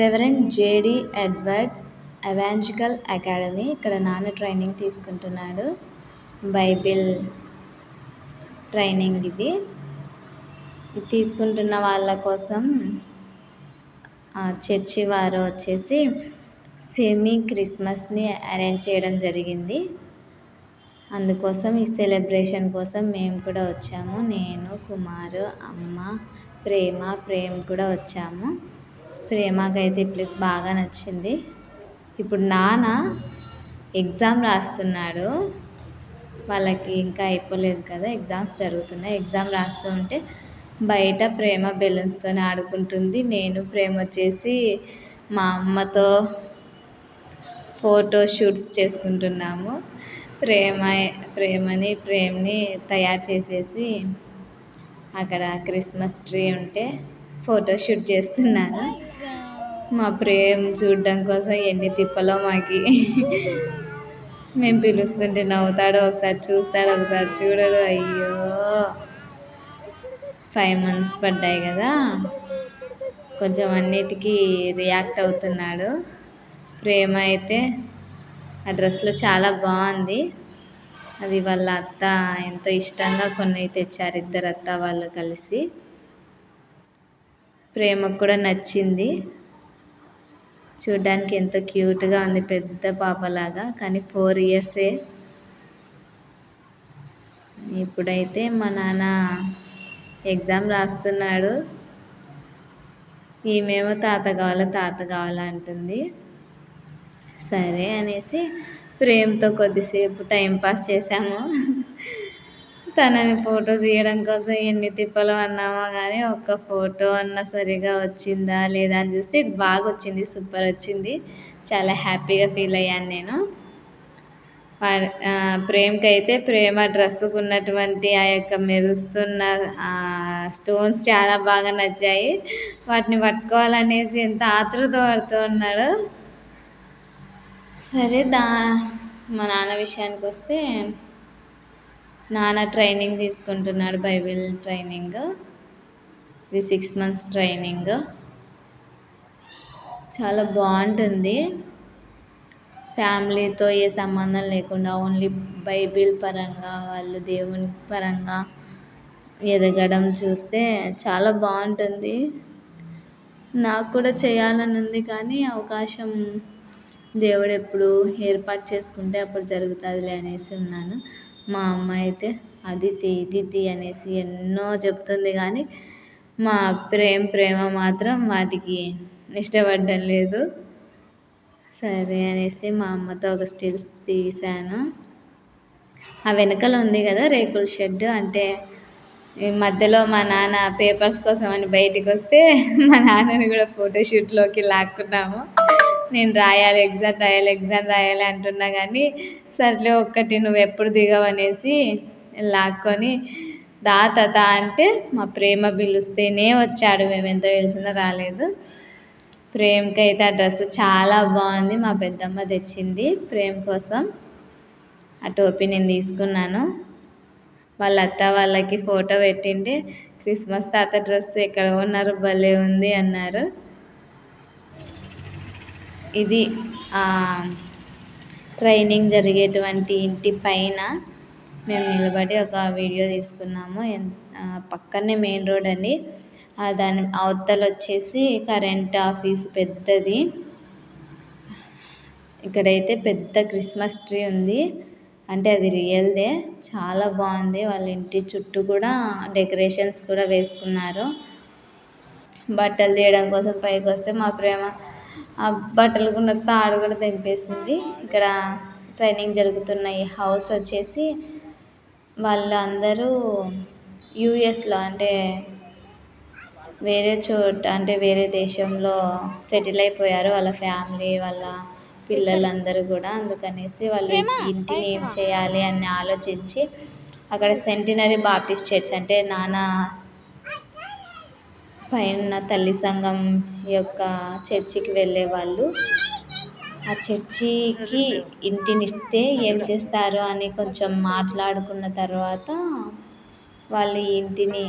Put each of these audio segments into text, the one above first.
Reverend JD Edward evangelical academy ఇక్కడ నాన్న training తీసుకుంటున్నాడు. బైబిల్ ట్రైనింగ్ ఇది. ఇది తీసుకుంటున్న వాళ్ళ కోసం చర్చి వారు వచ్చేసి సెమీ క్రిస్మస్ని అరేంజ్ చేయడం జరిగింది. అందుకోసం ఈ సెలబ్రేషన్ కోసం మేము కూడా వచ్చాము. నేను కుమారు అమ్మ ప్రేమ ప్రేమ్ కూడా వచ్చాము. ప్రేమకైతే ఈ ప్లేస్ బాగా నచ్చింది. ఇప్పుడు నాన్న ఎగ్జామ్ రాస్తున్నాడు. వాళ్ళకి ఇంకా అయిపోలేదు కదా ఎగ్జామ్స్ జరుగుతున్నాయి. ఎగ్జామ్ రాస్తూ ఉంటే బయట ప్రేమ బెలూన్స్తో ఆడుకుంటుంది. నేను ప్రేమ వచ్చేసి మా అమ్మతో ఫోటో షూట్స్ చేసుకుంటున్నాము. ప్రేమ ప్రేమని ప్రేమ్ని తయారు చేసేసి అక్కడ క్రిస్మస్ ట్రీ ఉంటే ఫోటో షూట్ చేస్తున్నాను. మా ప్రేమ్ చూడడం కోసం ఎన్ని తిప్పలో మాకి. మేము పిలుస్తుంటే నవ్వుతాడు ఒకసారి చూస్తాడు ఒకసారి చూడడు. అయ్యో! ఫైవ్ మంత్స్ పడ్డాయి కదా. కొంచెం అన్నిటికీ రియాక్ట్ అవుతున్నాడు. ప్రేమ అయితే ఆ డ్రెస్లో చాలా బాగుంది. అది వాళ్ళ అత్త ఎంతో ఇష్టంగా కొన్ని తెచ్చారు ఇద్దరు అత్త వాళ్ళు కలిసి. ప్రేమకు కూడా నచ్చింది. చూడ్డానికి ఎంతో క్యూట్గా ఉంది పెద్ద పాపలాగా. కానీ ఫోర్ ఇయర్సే. ఇప్పుడైతే మా నాన్న ఎగ్జామ్ రాస్తున్నాడు. ఈమెమో తాత కావాలా తాత కావాలా అంటుంది. సరే అనేసి ప్రేమతో కొద్దిసేపు టైంపాస్ చేసాము తనని ఫోటో తీయడం కోసం ఎన్ని తిప్పలు అన్నామో కానీ ఒక్క ఫోటో అన్న సరిగా వచ్చిందా లేదా అని చూస్తే ఇది బాగా వచ్చింది సూపర్ వచ్చింది. చాలా హ్యాపీగా ఫీల్ అయ్యాను నేను. ప్రేమ్కి అయితే ప్రేమ డ్రెస్సుకు ఉన్నటువంటి ఆ యొక్క మెరుస్తున్న స్టోన్స్ చాలా బాగా నచ్చాయి. వాటిని పట్టుకోవాలనేసి ఎంత ఆతృత పడుతూ ఉన్నాడు. సరే దా మా నాన్న విషయానికి వస్తే నాన్న ట్రైనింగ్ తీసుకుంటున్నాడు బైబిల్ ట్రైనింగ్. ఇది సిక్స్ మంత్స్ ట్రైనింగ్. చాలా బాగుంటుంది. ఫ్యామిలీతో ఏ సంబంధం లేకుండా ఓన్లీ బైబిల్ పరంగా వాళ్ళు దేవుని పరంగా ఎదగడం చూస్తే చాలా బాగుంటుంది. నాకు కూడా చేయాలని ఉంది కానీ అవకాశం దేవుడు ఎప్పుడు ఏర్పాటు చేసుకుంటే అప్పుడు జరుగుతుందిలే అనేసి ఉన్నాను. మా అమ్మ అయితే అది తీ ఇది తీ అనేసి ఎన్నో చెప్తుంది కానీ మా ప్రేమ ప్రేమ మాత్రం వాటికి ఇష్టపడడం లేదు. సరే అనేసి మా అమ్మతో ఒక స్టిల్స్ తీశాను ఆ వెనకలో ఉంది కదా రేకుల షెడ్ అంటే ఈ మధ్యలో మా నాన్న పేపర్స్ కోసం అని బయటికి వస్తే మా నాన్నని కూడా ఫోటోషూట్లోకి లాక్కున్నాము. నేను రాయాలి ఎగ్జామ్ రాయాలి ఎగ్జామ్ రాయాలి అంటున్నా కానీ సర్లే ఒక్కటి నువ్వు ఎప్పుడు దిగవు అనేసి లాక్కొని దా తాత అంటే మా ప్రేమ పిలుస్తేనే వచ్చాడు. మేము ఎంత పిలిచినా రాలేదు. ప్రేమ్కి అయితే ఆ డ్రెస్ చాలా బాగుంది. మా పెద్దమ్మ తెచ్చింది ప్రేమ్ కోసం. ఆ టోపీ నేను తీసుకున్నాను. వాళ్ళ అత్త వాళ్ళకి ఫోటో పెట్టింటే క్రిస్మస్ తాత డ్రెస్ ఎక్కడ ఉన్నారు భలే ఉంది అన్నారు. ఇది ట్రైనింగ్ జరిగేటువంటి ఇంటి పైన మేము నిలబడి ఒక వీడియో తీసుకున్నాము. పక్కనే మెయిన్ రోడ్ అండి. దాని అవతల వచ్చేసి కరెంట్ ఆఫీస్ పెద్దది. ఇక్కడైతే పెద్ద క్రిస్మస్ ట్రీ ఉంది. అంటే అది రియల్దే. చాలా బాగుంది. వాళ్ళ ఇంటి చుట్టూ కూడా డెకరేషన్స్ కూడా వేసుకున్నారు. బట్టలు తీయడం కోసం పైకి వస్తే మా ప్రేమ ఆ బట్టలకున్న తాడు కూడా తెంపేసింది. ఇక్కడ ట్రైనింగ్ జరుగుతున్న ఈ హౌస్ వచ్చేసి వాళ్ళందరూ యూఎస్లో అంటే వేరే చోట అంటే వేరే దేశంలో సెటిల్ అయిపోయారు. వాళ్ళ ఫ్యామిలీ వాళ్ళ పిల్లలందరూ కూడా. అందుకనేసి వాళ్ళు ఇంటిని ఏం చేయాలి అని ఆలోచించి అక్కడ సెంటినరీ బాప్టిస్ట్ చర్చ్ అంటే నాన్న పైన తల్లి సంఘం యొక్క చర్చికి వెళ్ళే వాళ్ళు. ఆ చర్చికి ఇంటిని ఇస్తే ఏం చేస్తారు అని కొంచెం మాట్లాడుకున్న తర్వాత వాళ్ళు ఇంటిని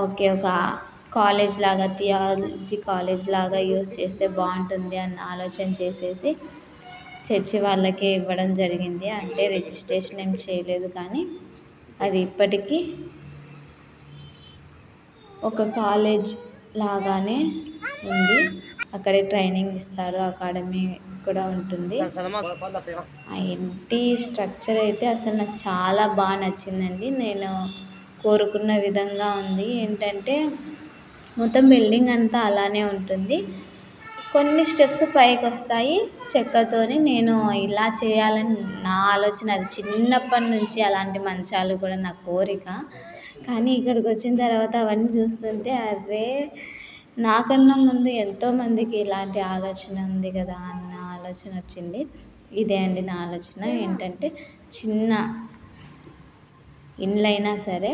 ఓకే ఒక కాలేజ్ లాగా థియాలజీ కాలేజ్ లాగా యూజ్ చేస్తే బాగుంటుంది అన్న ఆలోచన చేసేసి చర్చి వాళ్ళకే ఇవ్వడం జరిగింది. అంటే రిజిస్ట్రేషన్ ఏం చేయలేదు కానీ అది ఇప్పటికీ ఒక కాలేజ్ లాగానే ఉంది. అక్కడే ట్రైనింగ్ ఇస్తారు. అకాడమీ కూడా ఉంటుంది. ఆ ఇంటి స్ట్రక్చర్ అయితే అసలు నాకు చాలా బాగా నచ్చిందండి. నేను కోరుకున్న విధంగా ఉంది. ఏంటంటే మొత్తం బిల్డింగ్ అంతా అలానే ఉంటుంది. కొన్ని స్టెప్స్ పైకి వస్తాయి. చెక్కతోని నేను ఇలా చేయాలని నా ఆలోచన అది చిన్నప్పటి నుంచి అలాంటి మంచాలు కూడా నా కోరిక. కానీ ఇక్కడికి వచ్చిన తర్వాత అవన్నీ చూస్తుంటే అదే నాకన్నా ముందు ఎంతోమందికి ఇలాంటి ఆలోచన ఉంది కదా అన్న ఆలోచన వచ్చింది. ఇదే అండి నా ఆలోచన. ఏంటంటే చిన్న ఇండ్లైనా సరే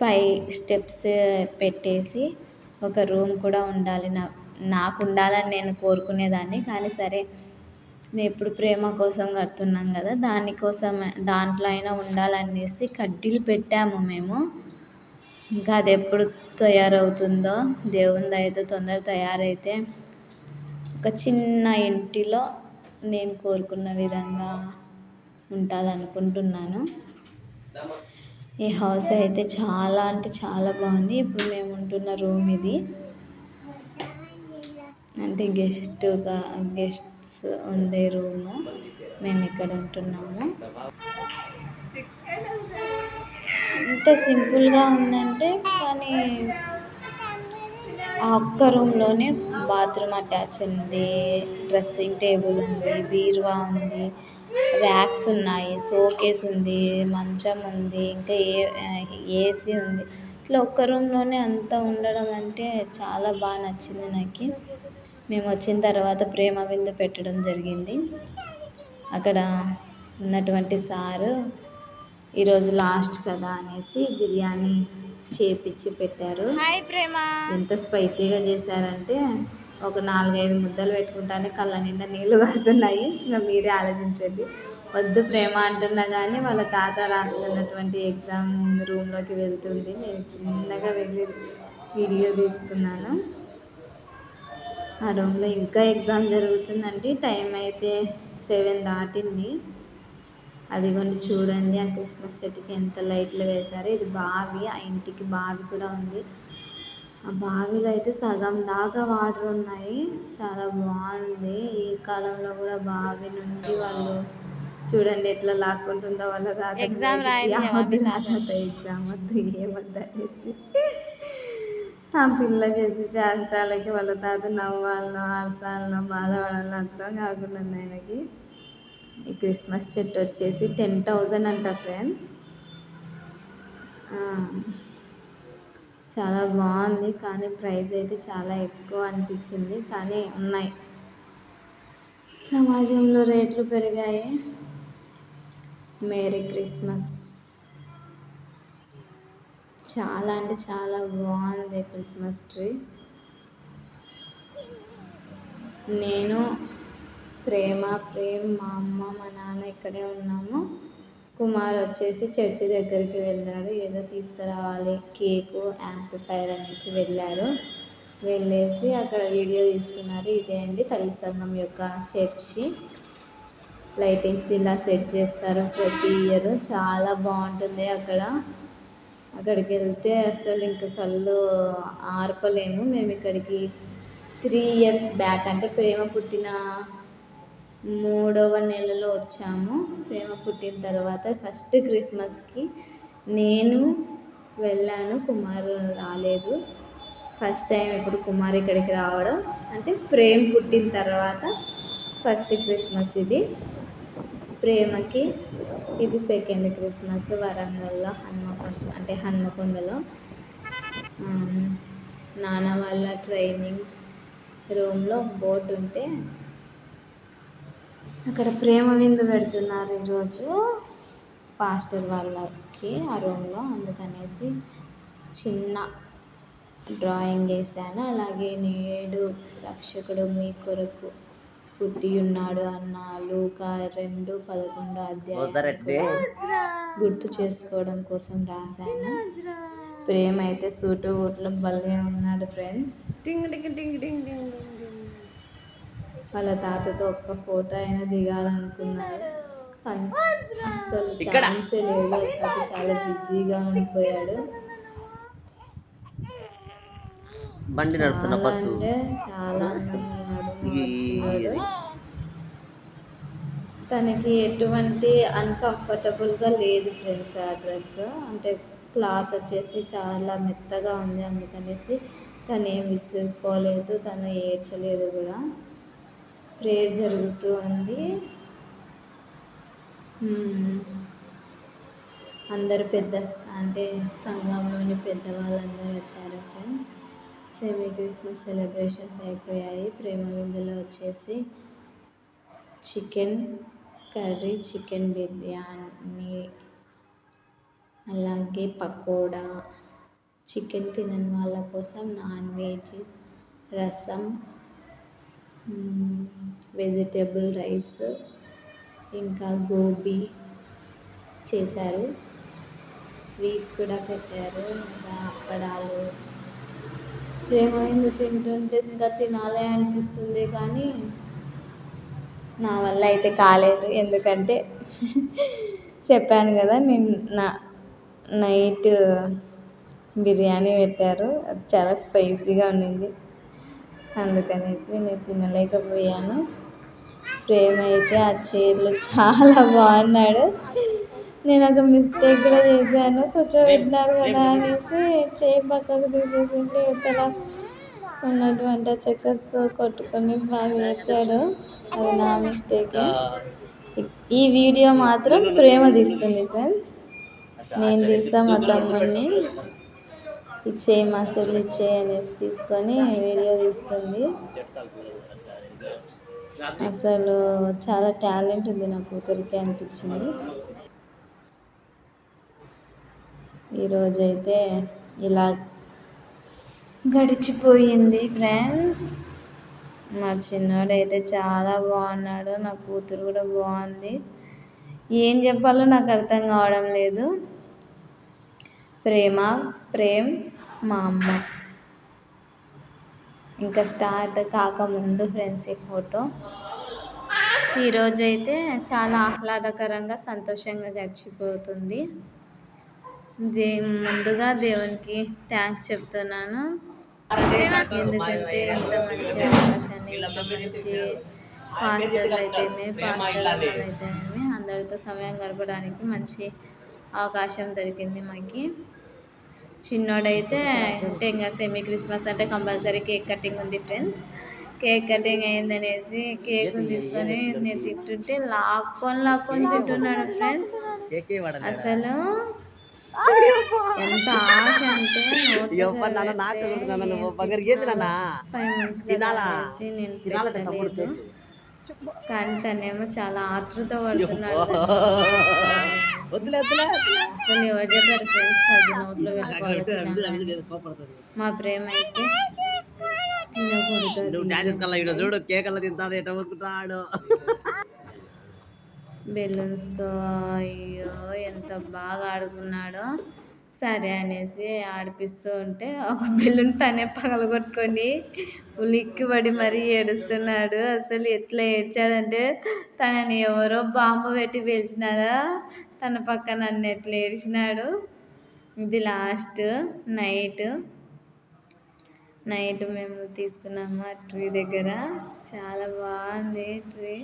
పై స్టెప్స్ పెట్టేసి ఒక రూమ్ కూడా ఉండాలి. నా నాకు ఉండాలని నేను కోరుకునేదాన్ని కానీ సరే మేము ఇప్పుడు ప్రేమ కోసం కడుతున్నాం కదా దానికోసం దాంట్లో అయినా ఉండాలనేసి కడ్డీలు పెట్టాము మేము. ఇంకా అది ఎప్పుడు తయారవుతుందో దేవుని దయతో తొందర తయారైతే ఒక చిన్న ఇంటిలో నేను కోరుకున్న విధంగా ఉంటుంది అనుకుంటున్నాను ఈ హౌస్ అయితే చాలా అంటే చాలా బాగుంది. ఇప్పుడు మేము ఉంటున్న రూమ్ ఇది. అంటే గెస్ట్గా గెస్ట్స్ ఉండే రూము మేము ఇక్కడ ఉంటున్నాము. ఇంత సింపుల్గా ఉందంటే కానీ ఆ ఒక్క రూమ్లోనే బాత్రూమ్ అటాచ్ ఉంది డ్రెస్సింగ్ టేబుల్ ఉంది బీరువా ఉంది ర్యాక్స్ ఉన్నాయి షోకేస్ ఉంది మంచం ఉంది ఇంకా ఏ ఏసీ ఉంది. ఇట్లా ఒక్క రూమ్లోనే అంతా ఉండడం అంటే చాలా బాగా నచ్చింది నాకు. మేము వచ్చిన తర్వాత ప్రేమ విందు పెట్టడం జరిగింది. అక్కడ ఉన్నటువంటి సారు ఈరోజు లాస్ట్ కదా అనేసి బిర్యానీ చేపించి పెట్టారు. ఎంత స్పైసీగా చేశారంటే ఒక నాలుగైదు ముద్దలు పెట్టుకుంటానే కళ్ళ నిండా నీళ్ళు పడుతున్నాయి. ఇంకా మీరే ఆలోచించండి. వద్దు ప్రేమ అంటున్నా కానీ వాళ్ళ తాత రాస్తున్నటువంటి ఎగ్జామ్ రూమ్లోకి వెళ్తుంది. నేను చిన్నగా వెళ్ళి వీడియో తీసుకున్నాను. ఆ రూమ్లో ఇంకా ఎగ్జామ్ జరుగుతుందండి. టైం అయితే సెవెన్ దాటింది. అదిగోండి చూడండి ఆ క్రిస్మస్ చెట్టుకి ఎంత లైట్లు వేశారో. ఇది బావి ఆ ఇంటికి బావి కూడా ఉంది. ఆ బావిలో అయితే సగం దాకా వాటర్ ఉన్నాయి. చాలా బాగుంది. ఈ కాలంలో కూడా బావి నుండి వాళ్ళు చూడండి ఎట్లా లాక్కుంటుందో వాళ్ళ తాత Exam రాయనివ్వవా వద్దు మీ రా తాత ఎగ్జామ్ వద్దు ఏమొద్దు అనేసి. ఆ పిల్ల చేసి చేష్టాలకి వాళ్ళ తాత నవ్వాలనో అలసాలనో బాధపడాలో అర్థం కాకుండా ఆయనకి. ఈ క్రిస్మస్ చెట్టు వచ్చేసి టెన్ థౌజండ్ అంట ఫ్రెండ్స్. చాలా బాగుంది కానీ ప్రైస్ అయితే చాలా ఎక్కువ అనిపించింది కానీ ఉన్నాయి. సమాజంలో రేట్లు పెరిగాయి. Merry Christmas. చాలా అంటే చాలా బాగుంది క్రిస్మస్ ట్రీ. నేను ప్రేమ ప్రేమ్ మా అమ్మ మా నాన్న ఇక్కడే ఉన్నాము. కుమార్ వచ్చేసి చర్చి దగ్గరికి వెళ్ళాడు. ఏదో తీసుకురావాలి కేకు యాంప్లిఫైర్ అనేసి వెళ్ళారు. వెళ్ళేసి అక్కడ వీడియో తీసుకున్నారు. ఇదే అండి తల్లి సంఘం యొక్క చర్చి. లైటింగ్స్ ఇలా సెట్ చేస్తారు ప్రతి ఇయర్. చాలా బాగుంటుంది అక్కడ. అక్కడికి వెళ్తే అసలు ఇంకా కళ్ళు ఆర్పలేము. మేము ఇక్కడికి త్రీ ఇయర్స్ బ్యాక్ అంటే ప్రేమ పుట్టిన మూడవ నెలలో వచ్చాము. ప్రేమ పుట్టిన తర్వాత ఫస్ట్ క్రిస్మస్కి నేను వెళ్ళాను. కుమార్ రాలేదు. ఫస్ట్ టైం ఇప్పుడు కుమార్ ఇక్కడికి రావడం. అంటే ప్రేమ పుట్టిన తర్వాత ఫస్ట్ క్రిస్మస్ ఇది. ప్రేమకి ఇది సెకండ్ క్రిస్మస్ వరంగల్లో హన్మకొండ అంటే హన్మకొండలో. నాన్న వాళ్ళ ట్రైనింగ్ రూమ్లో బోర్డు ఉంటే అక్కడ ప్రేమ విందు పెడుతున్నారు ఈరోజు పాస్టర్ వాళ్ళకి ఆ రూమ్లో. అందుకనేసి చిన్న డ్రాయింగ్ వేసాను. అలాగే నేడు రక్షకుడు మీ కొరకు పుట్టి ఉన్నాడు అన్న లూక రెండు పదకొండు అధ్యాయం గుర్తు చేసుకోవడం కోసం రాశాను. ప్రేమ్ అయితే సూటు ఊట్లో భలే ఉన్నాడు ఫ్రెండ్స్. టింగ్ టింగ్ టింగ్ టింగ్ టింగ్ టింగ్. వాళ్ళ తాతతో ఒక్క ఫోటో అయినా దిగాలనుకున్నాడు. కానీ అసలు ఇక్కడ. ఛాన్సే లేదు. చాలా బిజీగా ఉండిపోయాడు. బండి నడుపుతున్న బస్సు. తనకి ఎటువంటి అన్కంఫర్టబుల్గా లేదు ఫ్రెండ్స్ ఆ డ్రెస్. అంటే క్లాత్ వచ్చేసి చాలా మెత్తగా ఉంది అందుకనేసి తను ఏం విసుక్కోలేదు తను ఏడ్చలేదు కూడా. ప్రేయర్ జరుగుతూ ఉంది. అందరు పెద్ద అంటే సంఘంలోని పెద్దవాళ్ళందరూ వచ్చారు ఫ్రెండ్స్. సెమీ క్రిస్మస్ సెలబ్రేషన్స్ అయిపోయాయి. ప్రేమ విందులో వచ్చేసి చికెన్ కర్రీ చికెన్ బిర్యానీ అలాగే పకోడా చికెన్ తినని వాళ్ళ కోసం నాన్ వెజ్ రసం వెజిటేబుల్ రైస్ ఇంకా గోబీ చేశారు. స్వీట్ కూడా పెట్టారు. ఇంకా అప్పడాలు ప్రేమైంది తింటుంటే ఇంకా తినాలి అనిపిస్తుంది కానీ నా వల్ల అయితే కాలేదు. ఎందుకంటే చెప్పాను కదా నేను నా నైట్ బిర్యానీ పెట్టారు. అది చాలా స్పైసీగా ఉండింది. అందుకనేసి నేను తినలేకపోయాను. ప్రేమ అయితే ఆ చీరలు చాలా బాగున్నాడు. నేను ఒక మిస్టేక్ కూడా చేశాను. కూర్చోబెట్టినారు కదా అనేసి చేయి పక్కకు తీసేసింటే ఇతర ఉన్నటువంటి చెక్కకు కొట్టుకొని బాగా ఏడ్చాడు. అది నా మిస్టేక్ ఈ వీడియో మాత్రం ప్రేమ తీస్తుంది ఫ్రెండ్స్ నేను తీస్తా మా తమ్ముడిని. ఇచ్చే మా సెల్ ఇచ్చే అనేసి తీసుకొని వీడియో తీస్తుంది. అసలు చాలా టాలెంట్ ఉంది నా కూతురికి అనిపించింది. ఈరోజైతే ఇలా గడిచిపోయింది ఫ్రెండ్స్. మా చిన్నోడైతే చాలా బాగున్నాడు నా కూతురు కూడా బాగుంది. ఏం చెప్పాలో నాకు అర్థం కావడం లేదు. ప్రేమ ప్రేమ్ మా అమ్మ. ఇంకా స్టార్ట్ కాకముందు ఫ్రెండ్స్ ఈ ఫోటో. ఈరోజైతే చాలా ఆహ్లాదకరంగా సంతోషంగా గడిచిపోతుంది. దే ముందుగా దేవునికి థ్యాంక్స్ చెప్తున్నాను. ఎందుకంటే ఇంత మంచి అవకాశాన్ని మంచి పాస్టర్లు అయితేనే పాస్టర్లు అయితేనే అందరితో సమయం గడపడానికి మంచి అవకాశం దొరికింది మాకు. చిన్నోడైతే అంటే ఇంకా సెమీ క్రిస్మస్ అంటే కంపల్సరీ కేక్ కటింగ్ ఉంది ఫ్రెండ్స్. కేక్ కటింగ్ అయిందనేసి కేక్ తీసుకొని నేను తింటుంటే లాక్కొని లాక్కొని తింటున్నాడు ఫ్రెండ్స్? అసలు ఎంత ఆశ అంటే నాన్న నాకు కూడా నాన్న నువ్వు బగరికి ఏంది నాన్న? ఫైవ్ మంత్స్ తినాలా? నేను తినాలంటే తమ్ముడు పెట్టలేదు కానీ తనేమో చాలా ఆతృత పడుతున్నాడు. వద్దులే వద్దులే. అసలు ఎవరు చెప్పారు ఫ్రెండ్స్ అది నోట్లో మా ప్రేమ అయితే తినకూడదు చూడు కేక్ అలా తింటాడు ఎట్లా పోసుకుంటాడు. బెలూన్స్తో అయ్యో ఎంత బాగా ఆడుకున్నాడో. సరే అనేసి ఆడిపిస్తూ ఉంటే ఒక బెలూన్ తనే పగలగొట్టుకొని ఉలిక్కి పడి మరీ ఏడుస్తున్నాడు. అసలు ఎట్లా ఏడ్చాడంటే తనని ఎవరో బాంబు పెట్టి పిలిచినారా? తన పక్క నన్ను ఎట్లా ఏడిచినాడు? ఇది లాస్ట్ నైట్. నైట్ మేము తీసుకున్నాము ఆ ట్రీ దగ్గర. చాలా బాగుంది ట్రీ.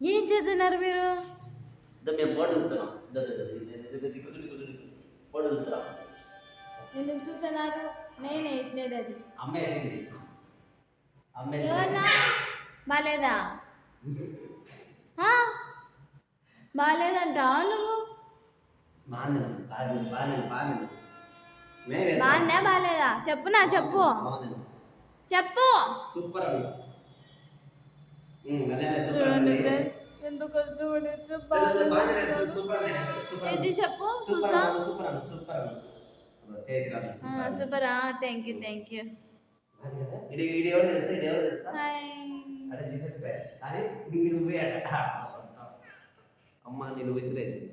ఏం చేస్తున్నారు మీరు మేము బోర్డు ఉంచున్నాం బోర్డు ఉంచున్నాం ఎందుకు చూస్తున్నారు నేను వేసినది అది అమ్మేసింది? బాగాలేదంటావా నువ్వు బాగుంది బాగాలేదా చెప్పు నా చెప్పు చెప్పు సూపర్ అండి అదే సూపర్ చూడండి ఎందుకు చూడండి సూపర్ అండి సూపర్ ఇది చెప్పు అండి super thank you thank you ఇది ఇది ఎవరు తెలుసా? ఇది ఎవరు తెలుసా? హాయ్ అంటే జీసస్ క్రైస్ట్ కానీ ఇది నువ్వే అట. అమ్మ నేను విసిరేసింది